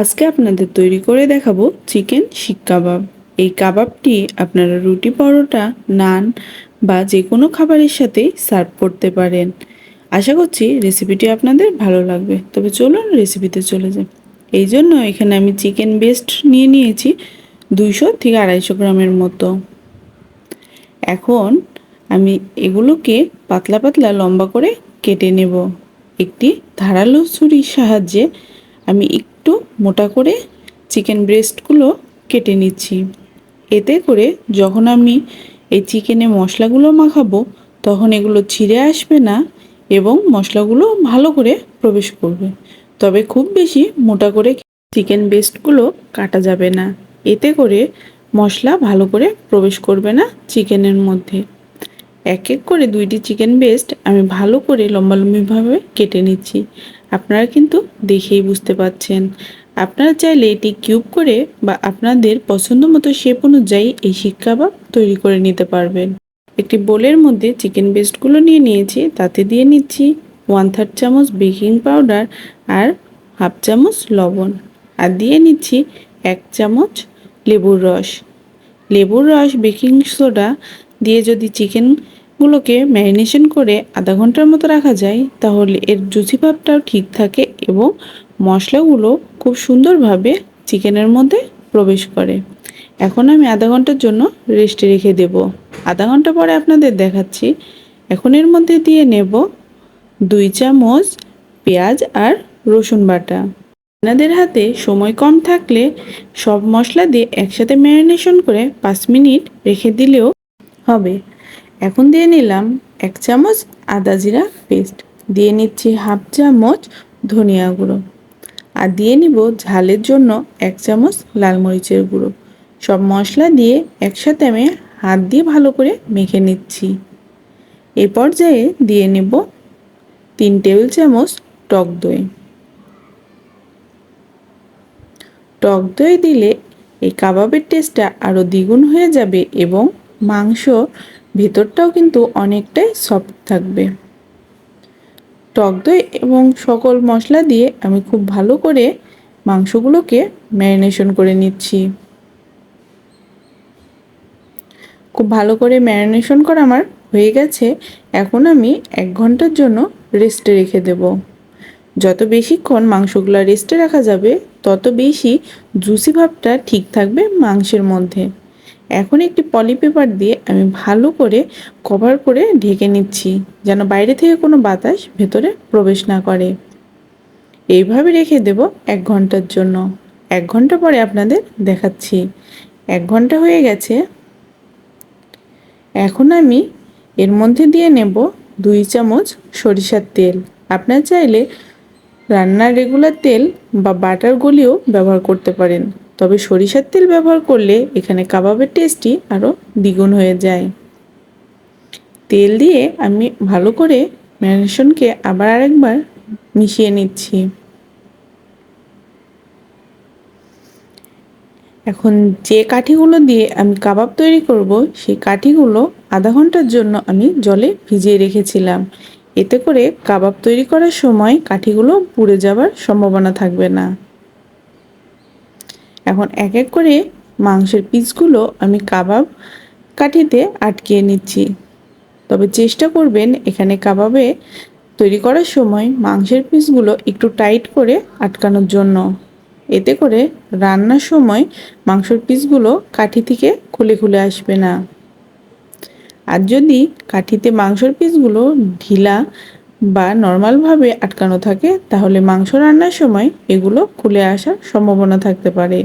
আজকে আপনাদের তৈরি করে দেখাবো চিকেন শিক কাবাব। এই কাবাবটি আপনারা রুটি, পরোটা, নান বা যে কোনো খাবারের সাথে সার্ভ করতে পারেন। আশা করছি রেসিপিটি আপনাদের ভালো লাগবে। তবে চলুন রেসিপিতে চলে যাই। এই জন্য এখানে আমি চিকেন বেস্ট নিয়ে নিয়েছি দুইশো থেকে আড়াইশো গ্রামের মতো। এখন আমি এগুলোকে পাতলা পাতলা লম্বা করে কেটে নেব। একটি ধারালো ছুরির সাহায্যে আমি একটু মোটা করে চিকেন ব্রেস্টগুলো কেটে নিচ্ছি। এতে করে যখন আমি এই চিকেনে মশলাগুলো মাখাবো, তখন এগুলো ছিঁড়ে আসবে না এবং মশলাগুলো ভালো করে প্রবেশ করবে। তবে খুব বেশি মোটা করে চিকেন বেস্টগুলো কাটা যাবে না। এতে করে মশলা ভালো করে প্রবেশ করবে না চিকেনের মধ্যে। এক এক করে দুইটি চিকেন বেস্ট আমি ভালো করে লম্বালম্বিভাবে কেটে নিচ্ছি। আপনারা কিন্তু দেখেই বুঝতে পাচ্ছেন। আপনারা চাইলে এটি কিউব করে বা আপনাদের পছন্দ মতো শেপ অনুযায়ী এই শিক কাবাব তৈরি করে নিতে পারবেন। একটি বোলের মধ্যে চিকেন বেস্টগুলো নিয়ে নিয়েছি, তাতে দিয়ে নিচ্ছি ওয়ান থার্ড চামচ বেকিং পাউডার আর হাফ চামচ লবণ। আর দিয়ে নিচ্ছি এক চামচ লেবুর রস। লেবুর রস বেকিং সোডা দিয়ে যদি চিকেনগুলোকে ম্যারিনেশন করে আধা ঘণ্টার মতো রাখা যায়, তাহলে এর জুসি ভাবটাও ঠিক থাকে এবং মশলাগুলো খুব সুন্দরভাবে চিকেনের মধ্যে প্রবেশ করে। এখন আমি আধা ঘণ্টার জন্য রেস্টে রেখে দেব। আধা ঘণ্টা পরে আপনাদের দেখাচ্ছি। এখন এর মধ্যে দিয়ে নেব দুই চামচ পেঁয়াজ আর রসুন বাটা। আপনাদের হাতে সময় কম থাকলে সব মশলা দিয়ে একসাথে ম্যারিনেশন করে পাঁচ মিনিট রেখে দিলেও হবে। এখন দিয়ে নিলাম এক চামচ আদা জিরা পেস্ট। দিয়ে নিচ্ছি হাফ চামচ ধনিয়া গুঁড়ো। আর দিয়ে নিব ঝালের জন্য এক চামচ লাল মরিচের গুঁড়ো। সব মশলা দিয়ে একসাথে আমি হাত দিয়ে ভালো করে মেখে নিচ্ছি। এ পর্যায়ে দিয়ে নেব তিন টেবিল চামচ টক দই। টক দই দিলে এই কাবাবের টেস্টটা আরও দ্বিগুণ হয়ে যাবে এবং মাংস ভেতরটাও কিন্তু অনেকটাই সফট থাকবে। টক দই এবং সকল মশলা দিয়ে আমি খুব ভালো করে মাংসগুলোকে ম্যারিনেশন করে নিচ্ছি। খুব ভালো করে ম্যারিনেশন করা আমার হয়ে গেছে। এখন আমি এক ঘণ্টার জন্য রেস্টে রেখে দেব। যত বেশিক্ষণ মাংসগুলো রেস্টে রাখা যাবে, তত বেশি জুসি ভাবটা ঠিক থাকবে মাংসের মধ্যে। এখন একটি পলি পেপার দিয়ে আমি ভালো করে কভার করে ঢেকে নিচ্ছি, যেন বাইরে থেকে কোনো বাতাস ভেতরে প্রবেশ না করে। এইভাবে রেখে দেব এক ঘণ্টার জন্য। এক ঘণ্টা পরে আপনাদের দেখাচ্ছি। এক ঘণ্টা হয়ে গেছে। এখন আমি এর মধ্যে দিয়ে নেব দুই চামচ সরিষার তেল। আপনার চাইলে রান্নার রেগুলার তেল বা বাটার গলিও ব্যবহার করতে পারেন। তবে সরিষার তেল ব্যবহার করলে এখানে কাবাবের টেস্টই আরও দ্বিগুণ হয়ে যায়। তেল দিয়ে আমি ভালো করে ম্যারিনেশনকে আবার আরেকবার মিশিয়ে নিচ্ছি। এখন যে কাঠিগুলো দিয়ে আমি কাবাব তৈরি করব, সেই কাঠিগুলো আধা ঘণ্টার জন্য আমি জলে ভিজিয়ে রেখেছিলাম। এতে করে কাবাব তৈরি করার সময় কাঠিগুলো পুড়ে যাবার সম্ভাবনা থাকবে না। এখন এক এক করে মাংসের পিসগুলো আমি কাবাব কাঠিতে আটকিয়ে নিচ্ছি। তবে চেষ্টা করবেন এখানে কাবাবে তৈরি করার সময় মাংসের পিসগুলো একটু টাইট করে আটকানোর জন্য। এতে করে রান্নার সময় মাংসের পিসগুলো কাঠি থেকে খুলে খুলে আসবে না। আর যদি কাঠিতে মাংসর পিসগুলো ঢিলা বা নর্মালভাবে আটকানো থাকে, তাহলে মাংস রান্নার সময় এগুলো খুলে আসার সম্ভাবনা থাকতে পারে।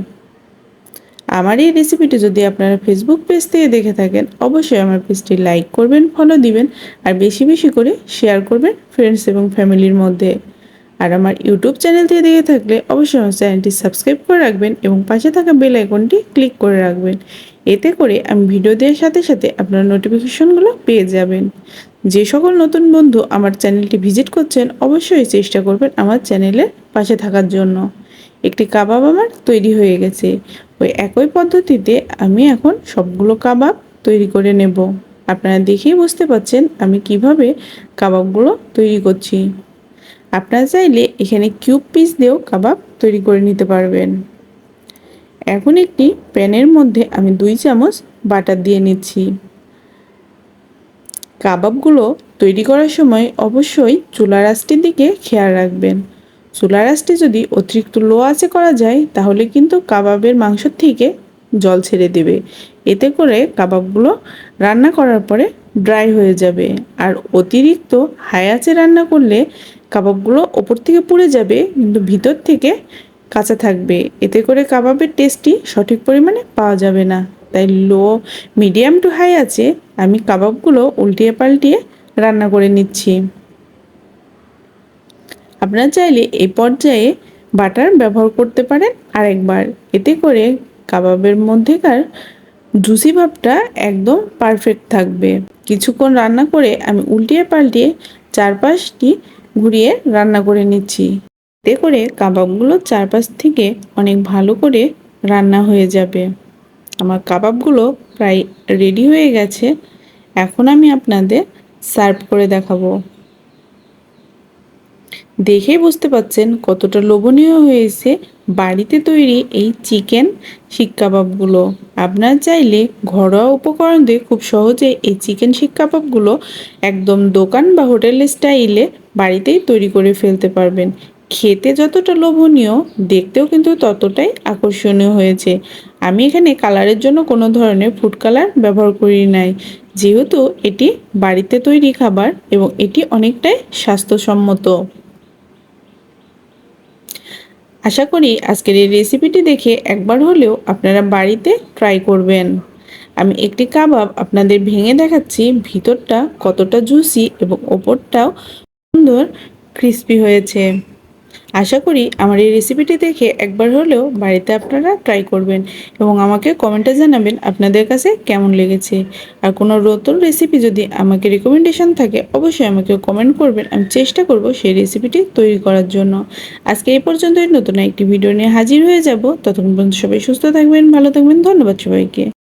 আমার এই রেসিপিটি যদি আপনারা ফেসবুক পেজ থেকে দেখে থাকেন, অবশ্যই আমার পেজটি লাইক করবেন ফলো দিবেন, আর বেশি বেশি করে শেয়ার করবেন ফ্রেন্ডস এবং ফ্যামিলির মধ্যে। আর আমার ইউটিউব চ্যানেল থেকে দেখে থাকলে অবশ্যই আমার চ্যানেলটি সাবস্ক্রাইব করে রাখবেন এবং পাশে থাকা বেল আইকনটি ক্লিক করে রাখবেন। এতে করে আমি ভিডিও দেওয়ার সাথে সাথে আপনার নোটিফিকেশনগুলো পেয়ে যাবেন। যে সকল নতুন বন্ধু আমার চ্যানেলটি ভিজিট করছেন, অবশ্যই চেষ্টা করবেন আমার চ্যানেলের পাশে থাকার জন্য। একটি কাবাব আমার তৈরি হয়ে গেছে। ওই একই পদ্ধতিতে আমি এখন সবগুলো কাবাব তৈরি করে নেব। আপনারা দেখেই বুঝতে পাচ্ছেন আমি কীভাবে কাবাবগুলো তৈরি করছি। আপনারা চাইলে এখানে কিউব পিস দিয়েও কাবাব তৈরি করে নিতে পারবেন। এখন একটি প্যানের মধ্যে আমি দুই চামচ বাটার দিয়ে নিচ্ছি। কাবাবগুলো তৈরি করার সময় অবশ্যই চুলার আঁচটির দিকে খেয়াল রাখবেন। চুলার আঁচটি যদি অতিরিক্ত লো আঁচে করা যায়, তাহলে কিন্তু কাবাবের মাংস থেকে জল ছেড়ে দেবে। এতে করে কাবাবগুলো রান্না করার পরে ড্রাই হয়ে যাবে। আর অতিরিক্ত হাই আঁচে রান্না করলে কাবাবগুলো ওপর থেকে পুড়ে যাবে, কিন্তু ভিতর থেকে কাঁচা থাকবে। এতে করে কাবাবের টেস্টটি সঠিক পরিমাণে পাওয়া যাবে না। তাই লো মিডিয়াম টু হাই আছে, আমি কাবাবগুলো উল্টিয়ে পাল্টিয়ে রান্না করে নিচ্ছি। আপনারা চাইলে এই পর্যায়ে বাটার ব্যবহার করতে পারেন আরেকবার। এতে করে কাবাবের মধ্যেকার জুসি ভাবটা একদম পারফেক্ট থাকবে। কিছুক্ষণ রান্না করে আমি উল্টিয়ে পাল্টিয়ে চারপাশটি ঘুরিয়ে রান্না করে নিচ্ছি। এতে করে কাবাবগুলো চারপাশ থেকে অনেক ভালো করে রান্না হয়ে যাবে। আমার কাবাবগুলো প্রায় রেডি হয়ে গেছে। এখন আমি আপনাদের সার্ভ করে দেখাবো। দেখেই বুঝতে পাচ্ছেন কতটা লোভনীয় হয়েছে বাড়িতে তৈরি এই চিকেন শিক কাবাবগুলো। আপনার চাইলে ঘরোয়া উপকরণ দিয়ে খুব সহজে এই চিকেন শিক কাবাবগুলো একদম দোকান বা হোটেলের স্টাইলে বাড়িতেই তৈরি করে ফেলতে পারবেন। খেতে যতটা লোভনীয়, দেখতেও কিন্তু ততটাই আকর্ষণীয় হয়েছে। আমি এখানে কালারের জন্য কোনো ধরনের ফুড কালার ব্যবহার করি নাই। যেহেতু এটি বাড়িতে তৈরি খাবার এবং এটি অনেকটাই স্বাস্থ্যসম্মত। আশা করি আজকের এই রেসিপিটি দেখে একবার হলেও আপনারা বাড়িতে ট্রাই করবেন। আমি একটি কাবাব আপনাদের ভেঙে দেখাচ্ছি, ভিতরটা কতটা জুসি এবং ওপরটাও সুন্দর ক্রিস্পি হয়েছে। আশা করি আমার এই রেসিপিটি দেখে একবার হলেও বাড়িতে আপনারা ট্রাই করবেন এবং আমাকে কমেন্টে জানাবেন আপনাদের কাছে কেমন লেগেছে। আর কোনো নতুন রেসিপি যদি আমাকে রেকমেন্ডেশন থাকে, অবশ্যই আমাকে কমেন্ট করবেন। আমি চেষ্টা করব সেই রেসিপিটি তৈরি করার জন্য। আজকে এই পর্যন্তই। নতুন একটি ভিডিও নিয়ে হাজির হয়ে যাব। ততক্ষণ পর্যন্ত সবাই সুস্থ থাকবেন, ভালো থাকবেন। ধন্যবাদ সবাইকে।